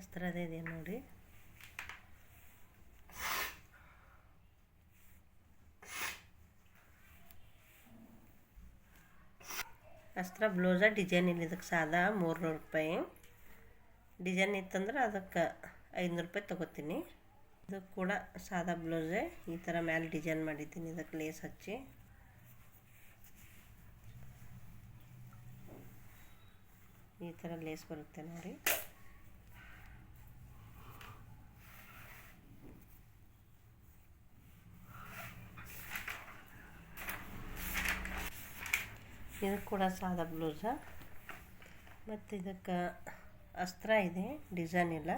ಅಸ್ತ್ರದ ಇದೆ ನೋಡಿ. ಅಸ್ತ್ರ ಬ್ಲೌಸ ಡಿಸೈನ್ ಇಲ್ಲ ಇದಕ್ಕೆ ಸಾದಾ ಮೂರ್ನೂರು ರೂಪಾಯಿ. ಡಿಸೈನ್ ಇತ್ತಂದ್ರೆ ಅದಕ್ಕೆ ಐನೂರು ರೂಪಾಯಿ ತೊಗೋತೀನಿ. ಇದು ಕೂಡ ಸಾದಾ ಬ್ಲೌಸೆ. ಈ ಥರ ಮ್ಯಾಲೆ ಡಿಸೈನ್ ಮಾಡಿದ್ದೀನಿ ಇದಕ್ಕೆ ಲೇಸ್ ಹಚ್ಚಿ. ಈ ಥರ ಲೇಸ್ ಬರುತ್ತೆ ನೋಡಿ. ಇದು ಕೂಡ ಸಾದಾ ಬ್ಲೌಸ. ಮತ್ತು ಇದಕ್ಕೆ ಅಸ್ತ್ರ ಇದೆ, ಡಿಸೈನ್ ಇಲ್ಲ.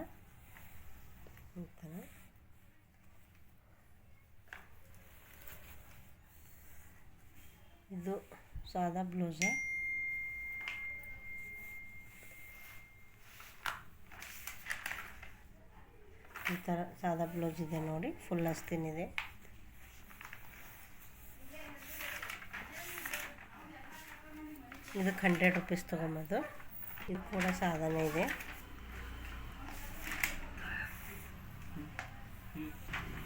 ಇದು ಸಾದಾ ಬ್ಲೌಸ. ಈ ಥರ ಸಾದಾ ಬ್ಲೌಸ್ ಇದೆ ನೋಡಿ, ಫುಲ್ ಅಸ್ತಿನಿದೆ ಇದಕ್ಕೆ ಹಂಡ್ರೆಡ್ ರುಪೀಸ್ ತೊಗೊಂಬೋದು ಇದು ಕೂಡ ಸಾಧನ ಇದೆ.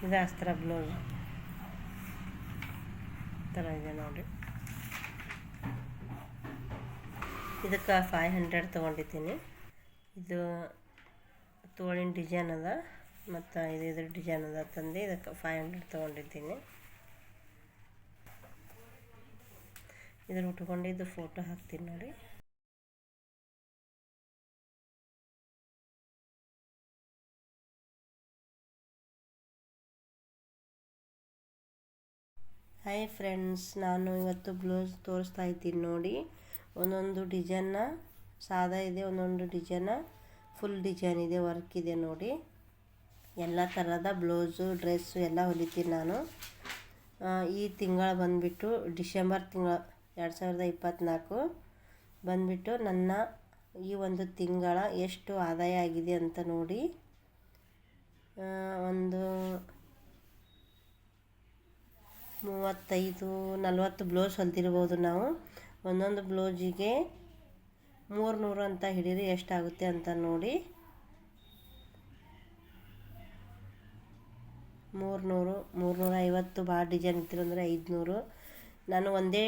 ಇದು ಅಸ್ತ್ರ ಬ್ಲೌಸ್. ಥರ ಇದೆ ನೋಡಿ. ಇದಕ್ಕೆ ಫೈವ್ ಹಂಡ್ರೆಡ್ ತೊಗೊಂಡಿದ್ದೀನಿ. ಇದು ತೋಳಿನ ಡಿಸೈನ್ ಅದ, ಮತ್ತು ಇದು ಇದ್ರ ಡಿಸೈನ್ ಅದ ತಂದು ಇದಕ್ಕೆ ಫೈವ್ ಹಂಡ್ರೆಡ್ ತೊಗೊಂಡಿದ್ದೀನಿ. ಇದ್ರ ಉಟ್ಕೊಂಡಿದ್ದು ಫೋಟೋ ಹಾಕ್ತೀನಿ ನೋಡಿ. ಹಾಯ್ ಫ್ರೆಂಡ್ಸ್ ನಾನು ಇವತ್ತು ಬ್ಲೌಸ್ ತೋರಿಸ್ತಾ ಇದ್ದೀನಿ ನೋಡಿ. ಒಂದೊಂದು ಡಿಸೈನ್ನ ಸಾದಾ ಇದೆ, ಒಂದೊಂದು ಡಿಸೈನ ಫುಲ್ ಡಿಸೈನ್ ಇದೆ ವರ್ಕ್ ಇದೆ ನೋಡಿ. ಎಲ್ಲ ಥರದ ಬ್ಲೌಸು ಡ್ರೆಸ್ಸು ಎಲ್ಲ ಹೊಲಿತೀನಿ ನಾನು. ಈ ತಿಂಗಳು ಬಂದುಬಿಟ್ಟು ಡಿಸೆಂಬರ್ ತಿಂಗಳ ಎರಡು ಸಾವಿರದ ಇಪ್ಪತ್ತ್ನಾಲ್ಕು ಬಂದುಬಿಟ್ಟು ನನ್ನ ಈ ಒಂದು ತಿಂಗಳ ಎಷ್ಟು ಆದಾಯ ಆಗಿದೆ ಅಂತ ನೋಡಿ ಒಂದು ಮೂವತ್ತೈದು, ನಲ್ವತ್ತು ಬ್ಲೌಸ್ ಹೊಲ್ದಿರ್ಬೋದು ನಾವು. ಒಂದೊಂದು ಬ್ಲೌಸಿಗೆ ಮೂರು ನೂರು ಅಂತ ಹಿಡೀರಿ ಎಷ್ಟಾಗುತ್ತೆ ಅಂತ ನೋಡಿ. ಮೂರುನೂರು ಮೂರುನೂರ ಐವತ್ತು ಭಾಳ ಡಿಸೈನ್ ಇರ್ತಿರಂದ್ರೆ ಐದುನೂರು. ನಾನು ಒಂದೇ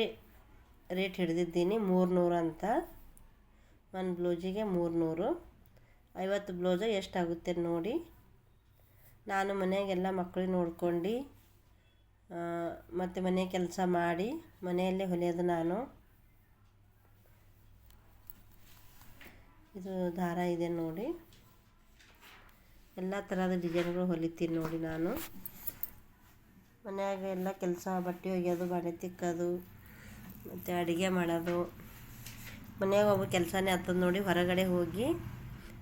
ರೇಟ್ ಹಿಡಿದಿದ್ದೀನಿ ಮೂರುನೂರು ಅಂತ. ಒಂದು ಬ್ಲೌಸಿಗೆ ಮೂರುನೂರು. ಐವತ್ತು ಬ್ಲೌಸು ಎಷ್ಟಾಗುತ್ತೆ ನೋಡಿ. ನಾನು ಮನೆಯಾಗೆಲ್ಲ ಮಕ್ಕಳಿಗೆ ನೋಡ್ಕೊಂಡು ಮತ್ತು ಮನೆ ಕೆಲಸ ಮಾಡಿ, ಮನೆಯಲ್ಲೇ ಹೊಲಿಯೋದು ನಾನು. ಇದು ದಾರ ಇದೆ ನೋಡಿ. ಎಲ್ಲ ಥರದ ಡಿಸೈನ್ಗಳು ಹೊಲಿತೀನಿ ನೋಡಿ ನಾನು. ಮನೆಯಾಗ ಎಲ್ಲ ಕೆಲಸ ಬಟ್ಟೆ ಒಗೆಯೋದು, ಬಾಣೆ ತಿಕ್ಕೋದು ಮತ್ತು ಅಡುಗೆ ಮಾಡೋದು. ಮನೆಯಾಗ ಒಬ್ಬ ಕೆಲಸನೇ ಆಗ್ತದೆ ನೋಡಿ, ಹೊರಗಡೆ ಹೋಗಿ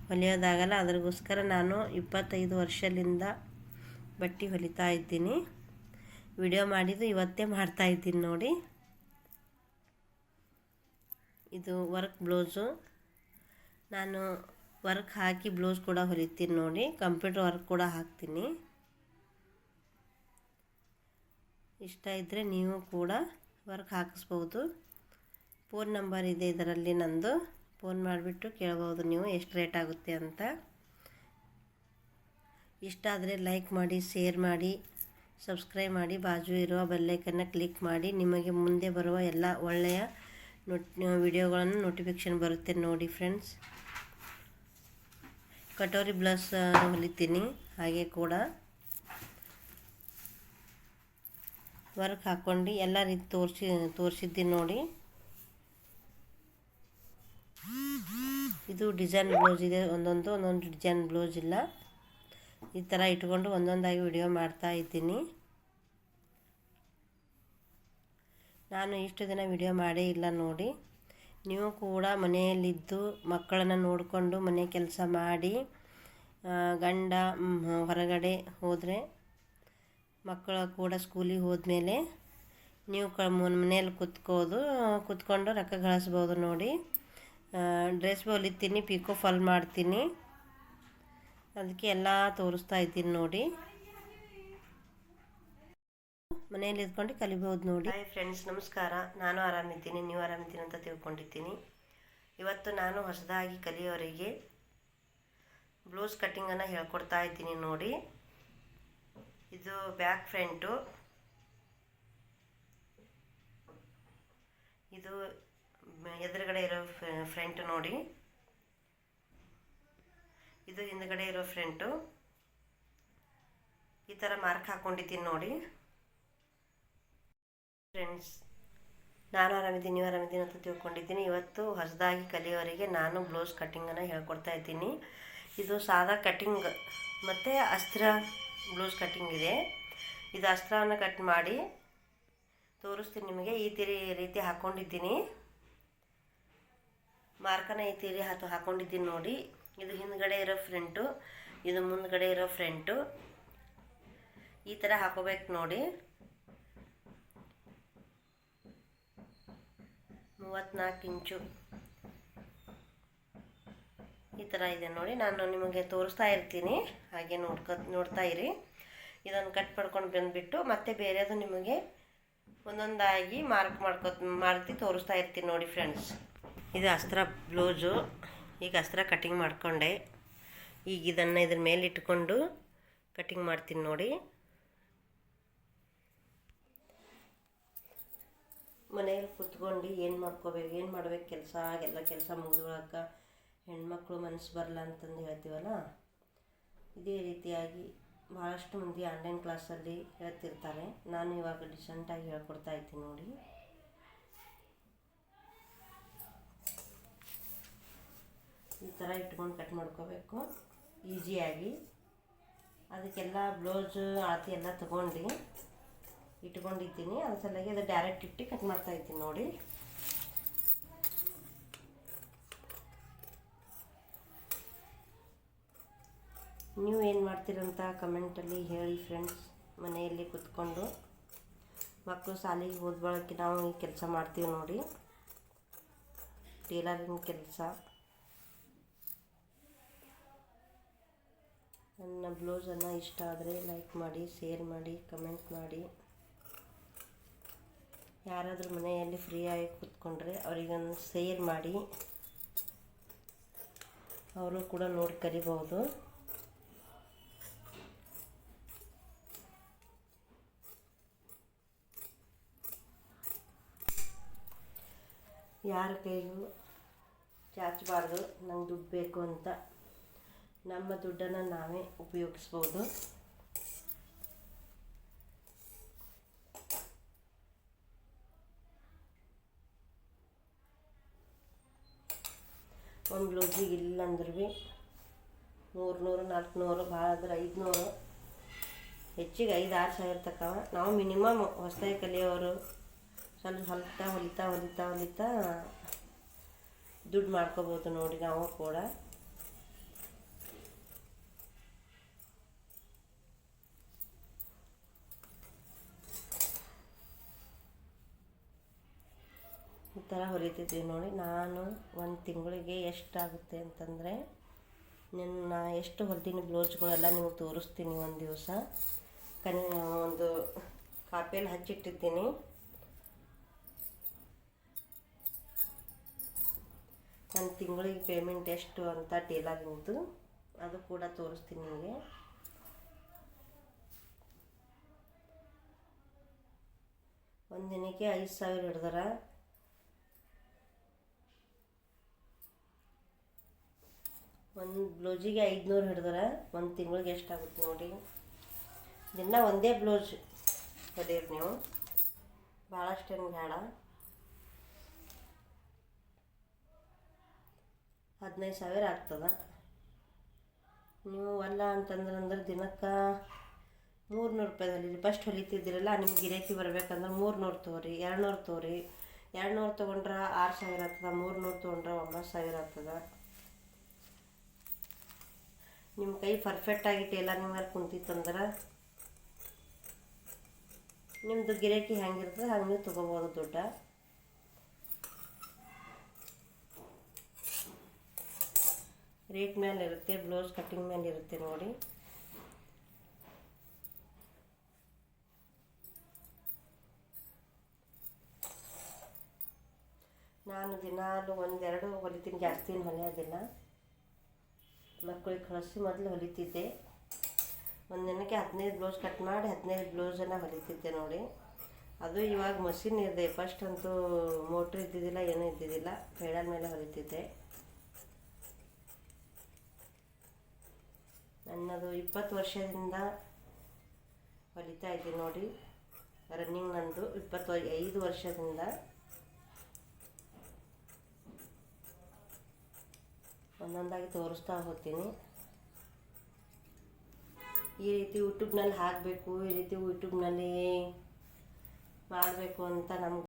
ಹೊಲಿಯೋದಾಗಲ್ಲ. ಅದ್ರಗೋಸ್ಕರ ನಾನು ಇಪ್ಪತ್ತೈದು ವರ್ಷದಿಂದ ಬಟ್ಟೆ ಹೊಲಿತಾ ಇದ್ದೀನಿ. ವಿಡಿಯೋ ಮಾಡಿದ್ದು ಇವತ್ತೇ ಮಾಡ್ತಾ ಇದ್ದೀನಿ ನೋಡಿ. ಇದು ವರ್ಕ್ ಬ್ಲೌಸು. ನಾನು ವರ್ಕ್ ಹಾಕಿ ಬ್ಲೌಸ್ ಕೂಡ ಹೊಲಿತೀನಿ ನೋಡಿ. ಕಂಪ್ಯೂಟರ್ ವರ್ಕ್ ಕೂಡ ಹಾಕ್ತೀನಿ. ಇಷ್ಟ ಇದ್ದರೆ ನೀವು ಕೂಡ ವರ್ಕ್ ಹಾಕಿಸ್ಬೋದು. ಫೋನ್ ನಂಬರ್ ಇದೆ ಇದರಲ್ಲಿ ನಂದು. ಫೋನ್ ಮಾಡಿಬಿಟ್ಟು ಕೇಳ್ಬೋದು ನೀವು ಎಷ್ಟು ರೇಟ್ ಆಗುತ್ತೆ ಅಂತ. ಇಷ್ಟ ಆದರೆ ಲೈಕ್ ಮಾಡಿ, ಶೇರ್ ಮಾಡಿ, ಸಬ್ಸ್ಕ್ರೈಬ್ ಮಾಡಿ, ಬಾಜು ಇರುವ ಬೆಲ್ಲೈಕನ್ನು ಕ್ಲಿಕ್ ಮಾಡಿ, ನಿಮಗೆ ಮುಂದೆ ಬರುವ ಎಲ್ಲ ಒಳ್ಳೆಯ ನೋಟ್ ವಿಡಿಯೋಗಳನ್ನು ನೋಟಿಫಿಕೇಷನ್ ಬರುತ್ತೆ ನೋಡಿ ಫ್ರೆಂಡ್ಸ್. ಕಟೋರಿ ಬ್ಲೌಸ್ ಹೊಲಿತೀನಿ, ಹಾಗೆ ಕೂಡ. ವರ್ಕ್ ಹಾಕ್ಕೊಂಡು ಎಲ್ಲ ರೀತಿ ತೋರಿಸಿ ತೋರಿಸಿದ್ದೀನಿ ನೋಡಿ. ಇದು ಡಿಸೈನ್ ಬ್ಲೌಸ್ ಇದೆ, ಒಂದೊಂದು ಒಂದೊಂದು ಡಿಸೈನ್ ಬ್ಲೌಸ್ ಇಲ್ಲ. ಈ ಥರ ಇಟ್ಕೊಂಡು ಒಂದೊಂದಾಗಿ ವಿಡಿಯೋ ಮಾಡ್ತಾ ಇದ್ದೀನಿ. ನಾನು ಇಷ್ಟು ದಿನ ವಿಡಿಯೋ ಮಾಡೇ ಇಲ್ಲ ನೋಡಿ. ನೀವು ಕೂಡ ಮನೆಯಲ್ಲಿದ್ದು ಮಕ್ಕಳನ್ನು ನೋಡಿಕೊಂಡು ಮನೆ ಕೆಲಸ ಮಾಡಿ ಗಂಡ ಹೊರಗಡೆ ಹೋದರೆ ಮಕ್ಕಳ ಕೂಡ ಸ್ಕೂಲಿಗೆ ಹೋದ್ಮೇಲೆ ನೀವು ಕ ಮನೇಲಿ ಕುತ್ಕೋದು, ಕುತ್ಕೊಂಡು ರೊಕ್ಕ ಗಳಿಸ್ಬೋದು ನೋಡಿ. ಡ್ರೆಸ್ ಹೊಲಿತೀನಿ ಪಿಕೋ ಫಾಲ್ ಮಾಡ್ತೀನಿ. ಅದಕ್ಕೆ ಎಲ್ಲ ತೋರಿಸ್ತಾ ಇದ್ದೀನಿ ನೋಡಿ. ಮನೆಯಲ್ಲಿ ಇದ್ಕೊಂಡು ಕಲಿಬೋದು ನೋಡಿ. ಹಾಯ್ ಫ್ರೆಂಡ್ಸ್ ನಮಸ್ಕಾರ. ನಾನು ಆರಾಮಿದ್ದೀನಿ, ನೀವು ಆರಾಮಿದ್ದೀನಿ ಅಂತ ತಿಳ್ಕೊಂಡಿದ್ದೀನಿ. ಇವತ್ತು ನಾನು ಹೊಸದಾಗಿ ಕಲಿಯೋರಿಗೆ ಬ್ಲೌಸ್ ಕಟ್ಟಿಂಗನ್ನು ಹೇಳ್ಕೊಡ್ತಾ ಇದ್ದೀನಿ ನೋಡಿ. ಇದು ಬ್ಯಾಕ್ ಫ್ರಂಟು. ಇದು ಎದುರುಗಡೆ ಇರೋ ಫ್ರಂಟ್ ನೋಡಿ. ಇದು ಹಿಂದ್ಗಡೆ ಇರೋ ಫ್ರಂಟು. ಈ ಥರ ಮಾರ್ಕ್ ಹಾಕ್ಕೊಂಡಿದ್ದೀನಿ ನೋಡಿ. ಫ್ರೆಂಡ್ಸ್, ನಾನು ಆರಾಮಿದ್ದೀನಿ, ನೀವು ಆರಾಮಿದ್ದೀನಿ ಅಂತ ತಿಳ್ಕೊಂಡಿದ್ದೀನಿ. ಇವತ್ತು ಹೊಸದಾಗಿ ಕಲಿಯೋರಿಗೆ ನಾನು ಬ್ಲೌಸ್ ಕಟ್ಟಿಂಗನ್ನು ಹೇಳ್ಕೊಡ್ತಾ ಇದ್ದೀನಿ. ಇದು ಸಾದಾ ಕಟ್ಟಿಂಗ್, ಮತ್ತು ಅಸ್ತ್ರ. ಬ್ಲೌಸ್ ಕಟ್ಟಿಂಗ್ ಇದೆ. ಇದು ಅಸ್ತ್ರವನ್ನು ಕಟ್ ಮಾಡಿ ತೋರಿಸ್ತೀನಿ ನಿಮಗೆ. ಈ ತಿರಿ ರೀತಿ ಹಾಕ್ಕೊಂಡಿದ್ದೀನಿ ಮಾರ್ಕನ ಈ ತೀರಿ ಹಾತು ಹಾಕ್ಕೊಂಡಿದ್ದೀನಿ ನೋಡಿ. ಇದು ಹಿಂದ್ಗಡೆ ಇರೋ ಫ್ರಂಟು, ಇದು ಮುಂದ್ಗಡೆ ಇರೋ ಫ್ರಂಟು. ಈ ಥರ ಹಾಕೋಬೇಕು ನೋಡಿ. ಮೂವತ್ತ್ನಾಲ್ಕು ಇಂಚು. ಥರ ಇದೆ ನೋಡಿ, ನಾನು ನಿಮಗೆ ತೋರಿಸ್ತಾ ಇರ್ತೀನಿ. ಹಾಗೆ ನೋಡ್ಕೊ, ನೋಡ್ತಾ ಇರಿ. ಇದನ್ನು ಕಟ್ ಮಾಡ್ಕೊಂಡು ಬಂದುಬಿಟ್ಟು ಮತ್ತೆ ಬೇರೆದು ನಿಮಗೆ ಒಂದೊಂದಾಗಿ ಮಾರ್ಕ್ ಮಾಡ್ಕೊ ಮಾಡ್ತಿ ತೋರಿಸ್ತಾ ಇರ್ತೀನಿ ನೋಡಿ ಫ್ರೆಂಡ್ಸ್. ಇದು ಅಸ್ತ್ರ ಬ್ಲೌಸು. ಈಗ ಅಸ್ತ್ರ ಕಟಿಂಗ್ ಮಾಡಿಕೊಂಡೆ. ಈಗ ಇದನ್ನು ಇದ್ರ ಮೇಲೆ ಇಟ್ಕೊಂಡು ಕಟಿಂಗ್ ಮಾಡ್ತೀನಿ ನೋಡಿ. ಮನೆಯಲ್ಲಿ ಕುತ್ಕೊಂಡು ಏನು ಮಾಡ್ಕೋಬೇಕು, ಏನು ಮಾಡ್ಬೇಕು, ಕೆಲಸ, ಎಲ್ಲ ಕೆಲಸ ಮುಗಿದ್ಕೊಳಕ ಹೆಣ್ಮಕ್ಳು ಮನಸ್ಸು ಬರಲ್ಲ ಅಂತಂದು ಹೇಳ್ತೀವಲ್ಲ? ಇದೇ ರೀತಿಯಾಗಿ ಭಾಳಷ್ಟು ಮಂದಿ ಆನ್ಲೈನ್ ಕ್ಲಾಸಲ್ಲಿ ಹೇಳ್ತಿರ್ತಾರೆ. ನಾನು ಇವಾಗ ಡಿಸೆಂಟಾಗಿ ಹೇಳ್ಕೊಡ್ತಾ ಇದ್ದೀನಿ ನೋಡಿ. ಈ ಥರ ಇಟ್ಕೊಂಡು ಕಟ್ ಮಾಡ್ಕೋಬೇಕು. ಈಸಿಯಾಗಿ ಅದಕ್ಕೆಲ್ಲ ಬ್ಲೌಸು ಅಳತೆ ಎಲ್ಲ ತಗೊಂಡು ಇಟ್ಕೊಂಡಿದ್ದೀನಿ. ಅದ್ರ ಸಲುವಾಗಿ ಅದು ಡೈರೆಕ್ಟ್ ಇಟ್ಟು ಕಟ್ ಮಾಡ್ತಾ ಇದ್ದೀನಿ ನೋಡಿ. ನೀವು ಏನು ಮಾಡ್ತೀರಂತ ಕಮೆಂಟಲ್ಲಿ ಹೇಳಿ ಫ್ರೆಂಡ್ಸ್ ಮನೆಯಲ್ಲಿ ಕುತ್ಕೊಂಡು. ಮಕ್ಕಳು ಶಾಲೆಗೆ ಹೋದ ನಾವು ಈ ಕೆಲಸ ಮಾಡ್ತೀವಿ ನೋಡಿ. ಟೇಲರಿಂಗ್ ಕೆಲಸ. ನನ್ನ ಬ್ಲೌಸನ್ನು ಇಷ್ಟ ಆದರೆ ಲೈಕ್ ಮಾಡಿ ಶೇರ್ ಮಾಡಿ ಕಮೆಂಟ್ ಮಾಡಿ. ಯಾರಾದರೂ ಮನೆಯಲ್ಲಿ ಫ್ರೀಯಾಗಿ ಕೂತ್ಕೊಂಡ್ರೆ ಅವರಿಗೊಂದು ಶೇರ್ ಮಾಡಿ. ಅವರು ಕೂಡ ನೋಡಿ ಕರಿಬೋದು ಯಾರ ಕೈಗೂ ಚಾಚಬಾರ್ದು, ನಂಗೆ ದುಡ್ಡು ಬೇಕು ಅಂತ. ನಮ್ಮ ದುಡ್ಡನ್ನು ನಾವೇ ಉಪಯೋಗಿಸ್ಬೋದು. ಒಂದು ಬ್ಲೌಸಿಗೆ ಇಲ್ಲ ಅಂದ್ರೆ ಭೀ ಮೂರು ನೂರು ನಾಲ್ಕುನೂರು, ಭಾಳ ಅಂದ್ರೆ ಐದುನೂರು. ಹೆಚ್ಚಿಗೆ ಐದು, ಆರು ಸಾವಿರ ತಕ್ಕವ. ನಾವು ಮಿನಿಮಮ್ ಹೊಸದಾಗಿ ಕಲಿಯೋರು ಸ್ವಲ್ಪ ಹೊಲಿತಾ ಹೊಲಿತಾ ಹೊಲಿತಾ ಹೊಲಿತಾ ದುಡ್ಡು ಮಾಡ್ಕೋಬೋದು ನೋಡಿ ನಾವು ಕೂಡ. ಈ ಥರ ಹೊಲಿತಿದ್ವಿ ನೋಡಿ. ನಾನು ಒಂದು ತಿಂಗಳಿಗೆ ಎಷ್ಟಾಗುತ್ತೆ ಅಂತಂದರೆ ನಿನ್ನ ಎಷ್ಟು ಹೊಲಿತೀನಿ ಬ್ಲೌಸ್ಗಳೆಲ್ಲ ನಿಮಗೆ ತೋರಿಸ್ತೀನಿ ಒಂದು ದಿವಸ. ಕನ್ ಒಂದು ಕಾಪಿಯಲ್ಲಿ ಹಚ್ಚಿಟ್ಟಿದ್ದೀನಿ. ನನ್ನ ತಿಂಗಳಿಗೆ ಪೇಮೆಂಟ್ ಎಷ್ಟು ಅಂತ ಟೇಲರಿಂಗ್ದು ಅದು ಕೂಡ ತೋರಿಸ್ತೀನಿ ನಿಮಗೆ. ಒಂದು ದಿನಕ್ಕೆ ಐದು ಸಾವಿರ ಹಿಡ್ದಾರ. ಒಂದು ಬ್ಲೌಸಿಗೆ ಐದುನೂರು ಹಿಡ್ದಾರ. ಒಂದು ತಿಂಗಳಿಗೆ ಎಷ್ಟಾಗುತ್ತೆ ನೋಡಿ. ದಿನ ಒಂದೇ ಬ್ಲೌಸ್ ಹೊಲಿಯಿರಿ ನೀವು. ಭಾಳಷ್ಟೇನು ಬೇಡ. ಹದಿನೈದು ಸಾವಿರ ಆಗ್ತದೆ. ನೀವು ಅಲ್ಲ ಅಂತಂದ್ರೆ ಅಂದ್ರೆ ದಿನಕ್ಕೆ ಮೂರ್ನೂರು ರೂಪಾಯಿದಲ್ಲಿ ಫಸ್ಟ್ ಹೊಲಿತಿದ್ದೀರಲ್ಲ, ನಿಮ್ಗೆ ಗಿರಾಕಿ ಬರ್ಬೇಕಂದ್ರೆ ಮೂರ್ನೂರು ತೊಗೊರಿ ಎರಡು ನೂರು ತೊಗೊರಿ. ಎರಡು ನೂರು ತೊಗೊಂಡ್ರೆ ಆರು ಸಾವಿರ ಆಗ್ತದೆ, ಮೂರ್ನೂರು ತೊಗೊಂಡ್ರೆ ಒಂಬತ್ತು ಸಾವಿರ ಆಗ್ತದೆ. ನಿಮ್ಮ ಕೈ ಪರ್ಫೆಕ್ಟಾಗಿ ಟೇಲರಿಂಗ್ ಮೇಲೆ ಕುಂತಿತ್ತಂದ್ರೆ ನಿಮ್ಮದು ಗಿರಾಕಿ ಹೆಂಗಿರ್ತದೆ, ಹಂಗೆ ತೊಗೋಬೋದು ದುಡ್ಡ. ರೇಟ್ ಮೇಲೆ ಇರುತ್ತೆ, ಬ್ಲೌಸ್ ಕಟ್ಟಿಂಗ್ ಮೇಲೆ ಇರುತ್ತೆ ನೋಡಿ. ನಾನು ದಿನಾಲು ಒಂದೆರಡು ಹೊಲಿತೀನಿ, ಜಾಸ್ತಿ ಹೊಲಿಯೋದಿಲ್ಲ ಮಕ್ಕಳಿಗೆ ಕಳಿಸಿ ಮೊದಲು ಹೊಲಿತಿದ್ದೆ. ಒಂದು ದಿನಕ್ಕೆ ಹದಿನೈದು ಬ್ಲೌಸ್ ಕಟ್ ಮಾಡಿ ಹದಿನೈದು ಬ್ಲೌಸನ್ನು ಹೊಲಿತಿದ್ದೆ ನೋಡಿ. ಅದು ಇವಾಗ ಮಷಿನ್ ಇದೆ, ಫಸ್ಟ್ ಅಂತೂ ಮೋಟ್ರ್ ಇದ್ದಿದ್ದಿಲ್ಲ, ಏನೂ ಇದ್ದಿದ್ದಿಲ್ಲ, ಪೇಡಲ್ ಮೇಲೆ ಹೊಲಿತಿದ್ದೆ. ನನ್ನದು ಇಪ್ಪತ್ತು ವರ್ಷದಿಂದ ಹೊಲಿತಾ ಇದ್ದೀನಿ ನೋಡಿ. ರನ್ನಿಂಗ್ ನಂದು ಇಪ್ಪತ್ತು ಐದು ವರ್ಷದಿಂದ. ಒಂದೊಂದಾಗಿ ತೋರಿಸ್ತಾ ಹೋಗ್ತೀನಿ. ಈ ರೀತಿ ಯೂಟ್ಯೂಬ್ನಲ್ಲಿ ಹಾಕಬೇಕು, ಈ ರೀತಿ ಯೂಟ್ಯೂಬ್ನಲ್ಲಿ ಮಾಡಬೇಕು ಅಂತ ನಮ್ಗೆ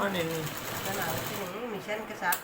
มันนี่ขนาดที่มีเส้นกระซับ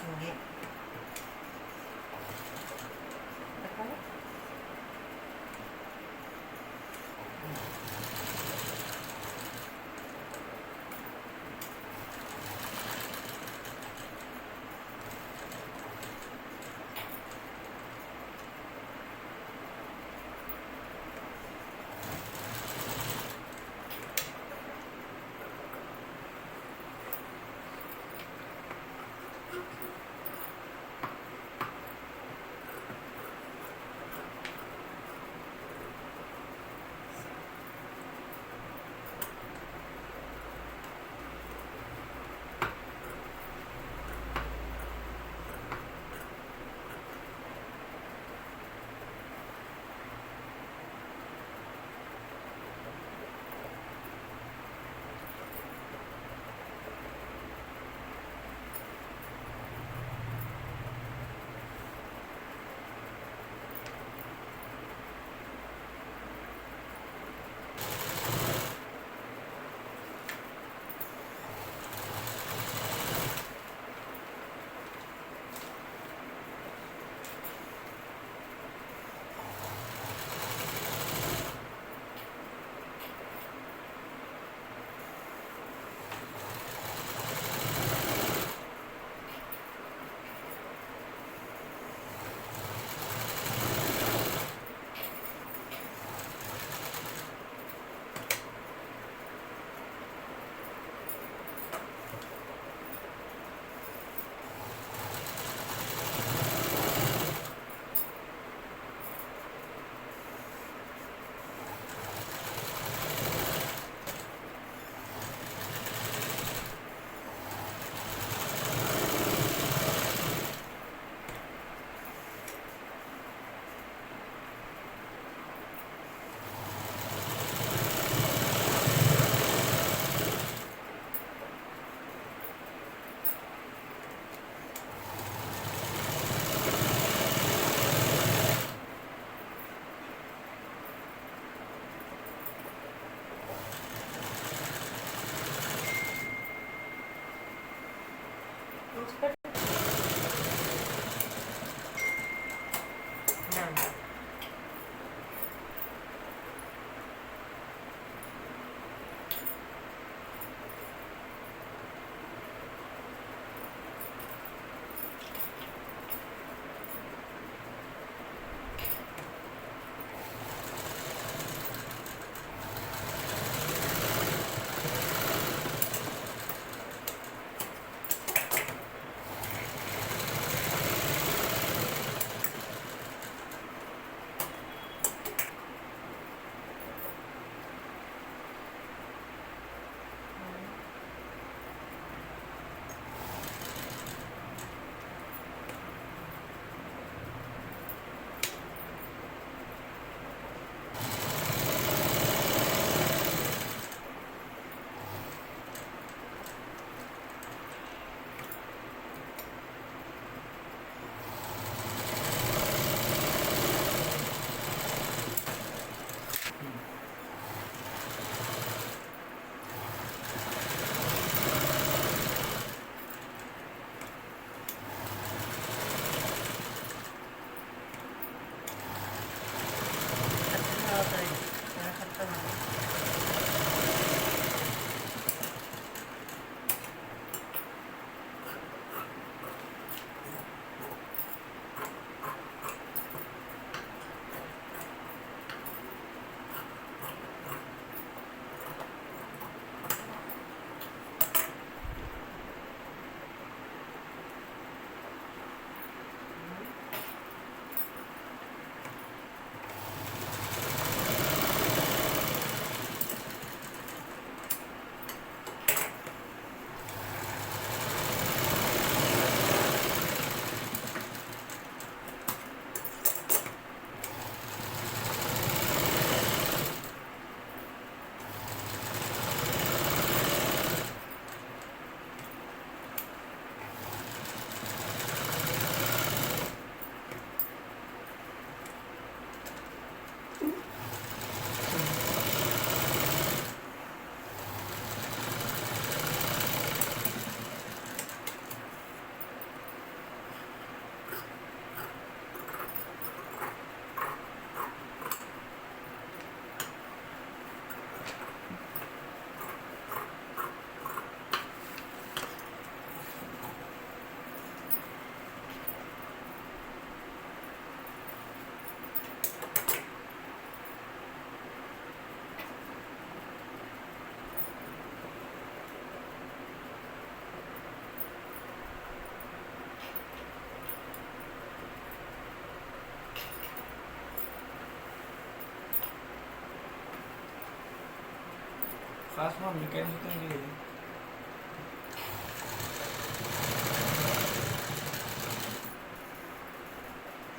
ಫಾಸ್ಟ್ ಮಾಡಿ ಕೈ ಮುಗಿದಂಗೆ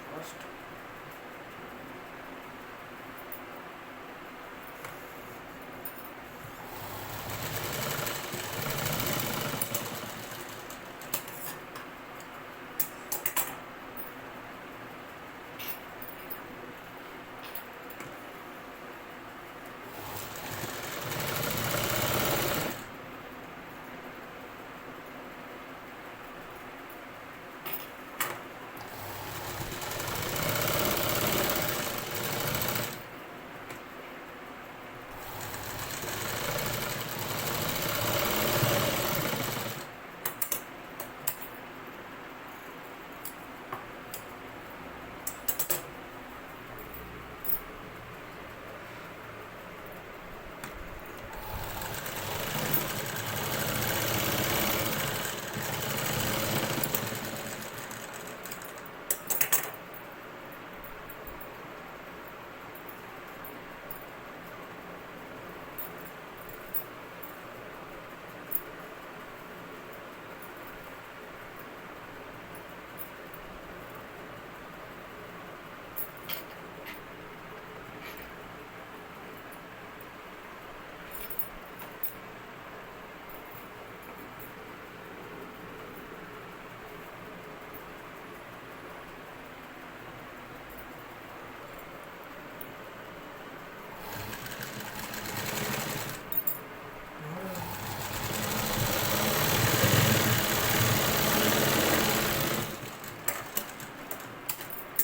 ಫಾಸ್ಟ್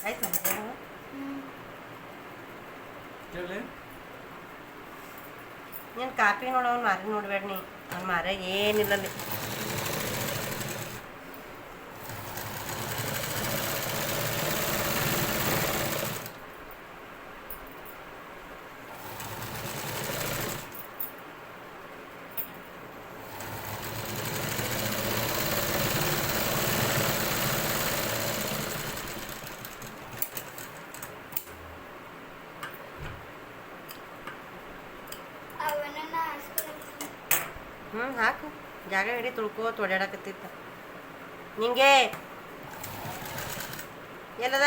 ಆಯ್ತಾ ಹೇಳಿ ನೀನು ಕಾಪಿ ನೋಡೋನು ಮಾರಿ ನೋಡ್ಬೇಡ ನೀ. ಅವ್ನು ಮಾರ ಏನಿಲ್ಲ ಅಲ್ಲಿ ಅವನನ್ನ ಹಾಸ್ಕೊಳ್ತೀನಿ ಹ್ಞೂ ಹಾಕು ಜಾಗ ಹಿಡಿ ತುಳ್ಕೋತ ಓಡಾಡಕತ್ತಿತ್ತ ನಿಂಗೆ? ಎಲ್ಲದ?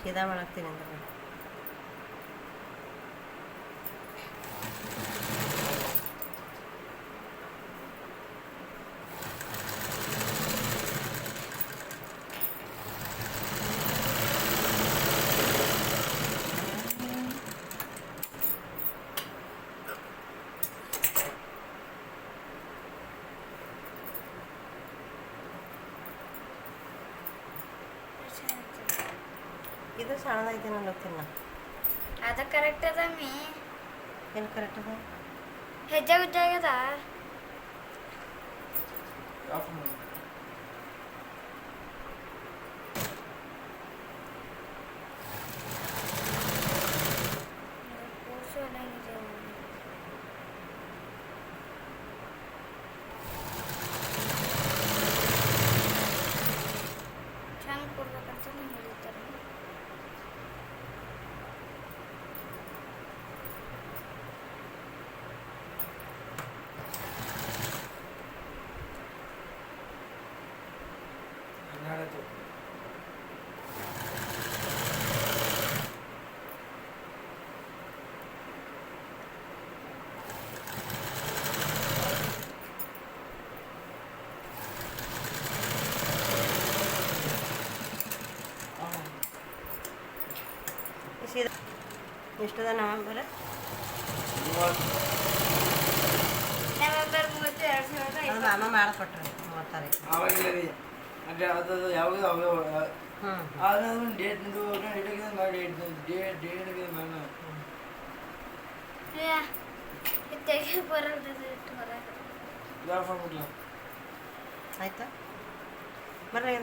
ಸೀದಾ ಮಾಡಾಕ್ತೀನಿ ಅಂದ್ರೆ ಸಣ್ಣದೈತೆ ನಾನು ತಿನ್ನ ಅದು ಕರೆಕ್ಟ್ ಅದ ಮೀ. ಏನು ಕರೆಕ್ಟ್ ಅದ? ಹೆಜ್ಜೆ ಗುಜ್ಜೆ ಆಫ್ ಎಷ್ಟದ ನವೆಂಬರ್? ನವೆಂಬರ್ ಮೂವತ್ತು ಎರಡು ಸಾವಿರದ ಅದು ಮಾಮ ಮಾಡಿಕೊಟ್ರಿ ಮೂವತ್ತಾರೀಕು ಅಂದರೆ ಅದು ಯಾವುದು ಅವ ಹ್ಞೂ ಡೇಟ್ದು ಡೇಟ್ ಆಗಿದೆ ಮಾಡಿ ಡೇಟ್ ಡೇಟ್ ನಾನು ತೆಗೆ ಬರೋದು ಇಟ್ಟು ಹೊರಗೆ ಯಾವ ಮಾಡ್ಬಿಡ್ಲ ಆಯ್ತಾ? ಬರ್ರಿ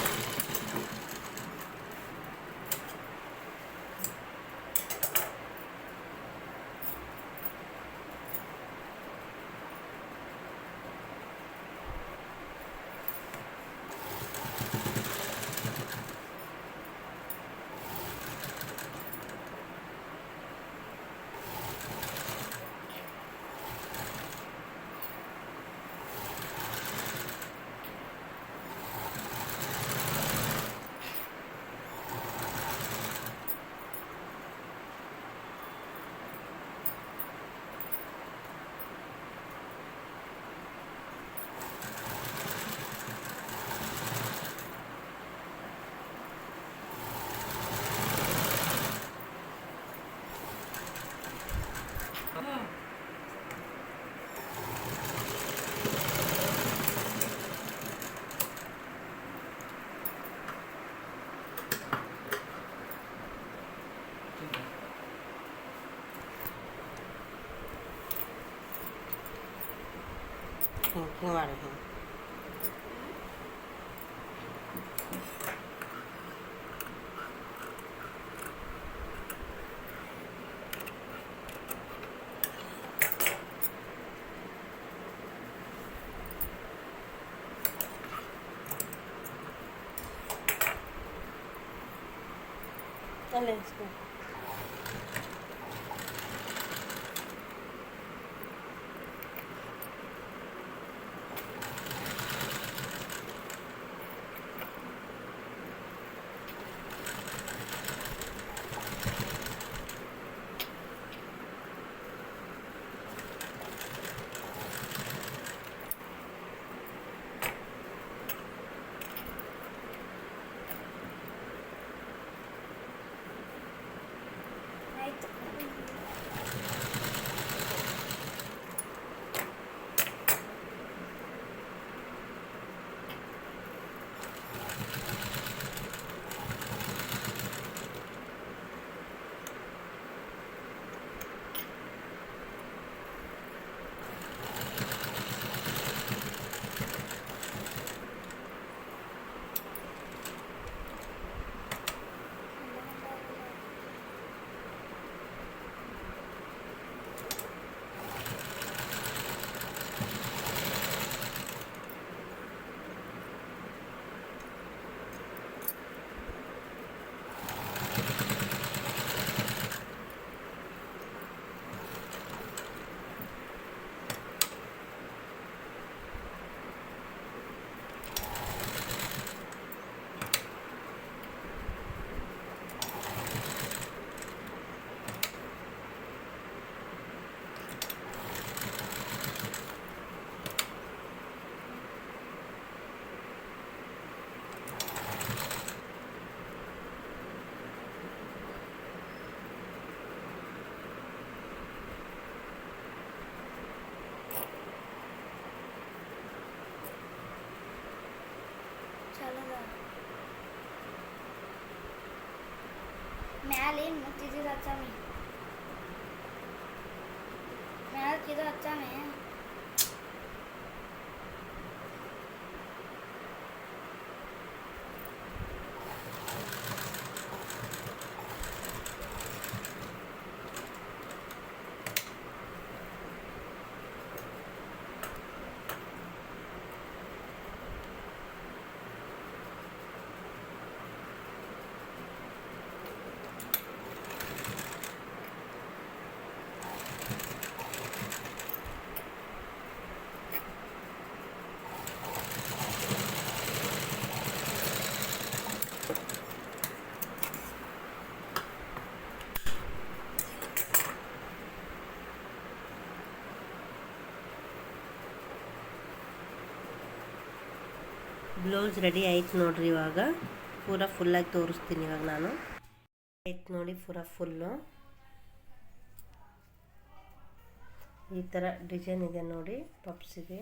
ಹಿಂಗೆ ಹಿಂಗೆ ಮಾಡಿ ಹಿಂಗೆ ಅಲ್ಲೇ ಮ್ಯಾಲೆ ಏನು ಮುಚ್ಚಿದ್ದು ಹಚ್ಚಾಮಿ ಮ್ಯಾಲಕ್ಕೆ ಇದು ಹಚ್ಚಾಮಿ ಬ್ಲೌಸ್ ರೆಡಿ ಆಯ್ತು ನೋಡ್ರಿ ಇವಾಗ. ಪೂರ ಫುಲ್ಲಾಗಿ ತೋರಿಸ್ತೀನಿ ಇವಾಗ ನಾನು. ಆಯ್ತು ನೋಡಿ, ಪೂರ ಫುಲ್ಲು ಈ ಥರ ಡಿಸೈನ್ ಇದೆ ನೋಡಿ ಪಪ್ಸಿಗೆ